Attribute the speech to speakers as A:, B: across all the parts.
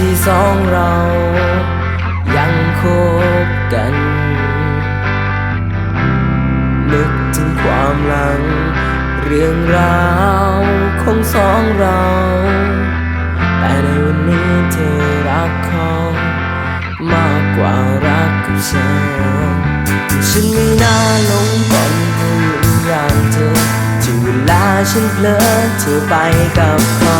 A: ที่สองเรายังคบกันนึกถึงความหลัง เรื่องราวของสองเรา แต่ในวันนี้เธอรักเขามากกว่ารักกับฉันฉันไม่น่าหลงกลผู้อย่างเธอที่เวลาฉันเพลอเธอไปกับเขา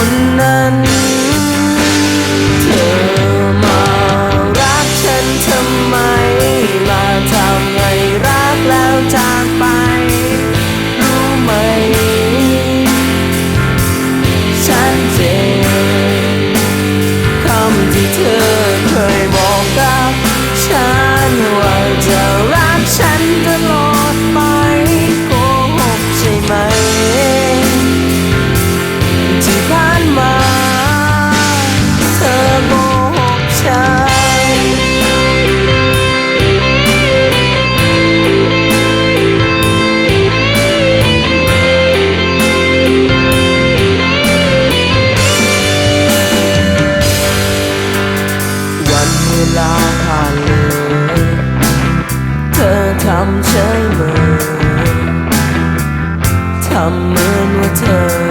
A: คนนั้นเธอ ลาผ่านเลย เธอทำเฉยเมทำเหมือนว่าเธอ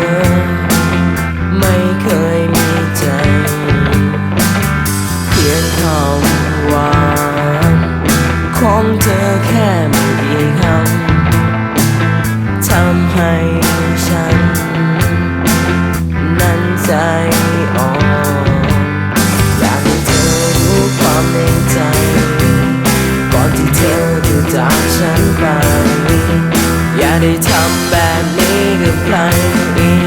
A: ได้ทำแบบนี้กับใครอีก